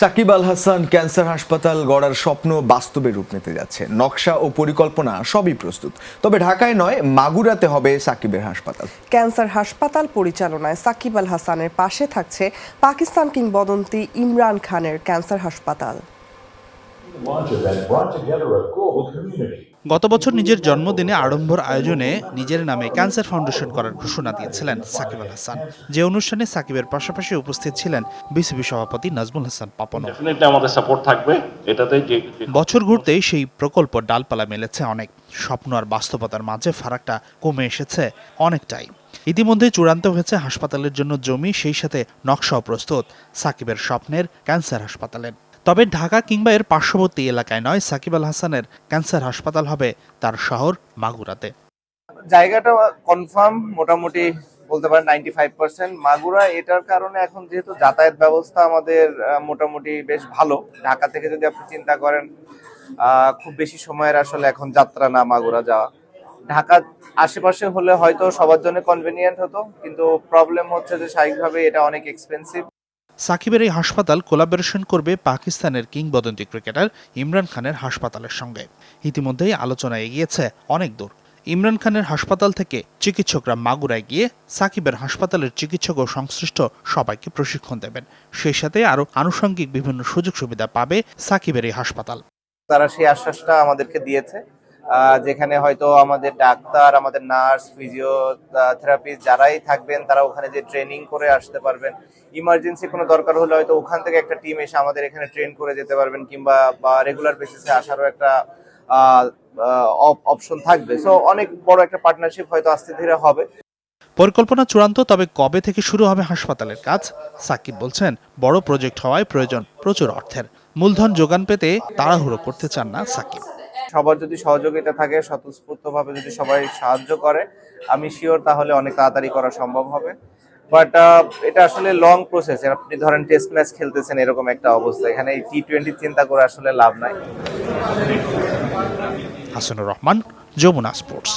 Shakib Al Hasan cancer হাসপাতাল গড়ার স্বপ্ন বাস্তবে রূপ নিতে যাচ্ছে। নকশা ও পরিকল্পনা সবই প্রস্তুত। তবে ঢাকায় নয়, মাগুরাতে হবে সাকিবের হাসপাতাল। ক্যান্সার হাসপাতাল পরিচালনায় সাকিব আল হাসানের পাশে থাকছে পাকিস্তান কিংবদন্তি ইমরান খানের ক্যান্সার হাসপাতাল। গত বছর নিজের জন্মদিনে আড়ম্বর আয়োজনে নিজের নামে ক্যান্সার ফাউন্ডেশন করার ঘোষণা দিয়েছিলেন সাকিব আল হাসান। যে অনুষ্ঠানে সাকিবের পাশাপাশি উপস্থিত ছিলেন বিসিবি সভাপতি নাজমুল হাসান পাপনও। ডেফিনেটলি আমাদের সাপোর্ট থাকবে এটাতে যে যে- বছর ঘুরতেই সেই প্রকল্প ডালপালা মেলেছে অনেক। স্বপ্ন আর বাস্তবতার মাঝে ফারাকটা কমে এসেছে অনেকটাই। ইতিমধ্যে চূড়ান্ত হয়েছে হাসপাতালের জন্য জমি সেই সাথে নকশাও প্রস্তুত সাকিবের স্বপ্নের ক্যান্সার হাসপাতালের। তবে ঢাকা কিংবা এর পার্শ্ববর্তী এলাকায় নয়, সাকিব আল হাসানের ক্যান্সার হাসপাতাল হবে তার শহর মাগুরাতে। জায়গাটা কনফার্ম মোটামুটি বলতে পারেন নাইনটি ফাইভ পার্সেন্ট মাগুরা এটার কারণে এখন যেহেতু যাতায়াত ব্যবস্থা আমাদের মোটামুটি বেশ ভালো। ঢাকা থেকে যদি আপনি চিন্তা করেন খুব বেশি সময়ের আসলে এখন যাত্রা না মাগুরা যাওয়া। ঢাকা আশেপাশে হলে হয়তো সবার জন্য কনভেনিয়েন্ট হতো, কিন্তু প্রবলেম হচ্ছে যে স্বাভাবিকভাবে এটা অনেক এক্সপেন্সিভ সাকিবের এই হাসপাতাল কোলাবোরেশন করবে পাকিস্তানের কিংবদন্তি ক্রিকেটার ইমরান খানের হাসপাতালের সঙ্গে। ইতিমধ্যেই আলোচনা এগিয়েছে অনেক দূর। ইমরান খানের হাসপাতাল থেকে চিকিৎসকরা মাগুরায় গিয়ে সাকিবের হাসপাতালের চিকিৎসক ও সংশ্লিষ্ট সবাইকে প্রশিক্ষণ দেবেন। সেই সাথে আরও আনুষঙ্গিক বিভিন্ন সুযোগ সুবিধা পাবে সাকিবের এই হাসপাতাল। তারা সেই আশ্বাসটা আমাদেরকে দিয়েছে। যেখানে হয়তো আমাদের ডাক্তার, আমাদের নার্স ফিজিওথেরাপিস্ট যারাই থাকবেন, তারা ওখানে যে ট্রেনিং করে আসতে পারবেন। ইমার্জেন্সি কোনো দরকার হলে হয়তো ওখান থেকে একটা টিম এসে আমাদের এখানে ট্রেন করে যেতে পারবেন কিংবা বা রেগুলার বেসিসে আসারও একটা অপশন থাকবে। সো অনেক বড় একটা পার্টনারশিপ হয়তো আস্তে ধীরে হবে। পরিকল্পনা চূড়ান্ত, তবে কবে থেকে শুরু হবে হাসপাতালের কাজ? সাকিব বলছেন, বড় প্রজেক্ট হওয়ায় প্রয়োজন প্রচুর অর্থের। মূলধন যোগান পেতে তাড়াহুড়ো করতে চান না সাকিব। সবার যদি সহযোগিতা থাকে, স্বতঃস্ফূর্তভাবে যদি সবাই সাহায্য করে, আমি শিওর তাহলে অনেক তাড়াতাড়ি করা সম্ভব হবে। বাট এটা আসলে লং প্রসেস আপনি ধরেন টেস্ট ম্যাচ খেলতেছেন এরকম একটা অবস্থা। এখানে এই টি টোয়েন্টি চিন্তা করে আসলে লাভ নাই। হাসানুর রহমান, যমুনা স্পোর্টস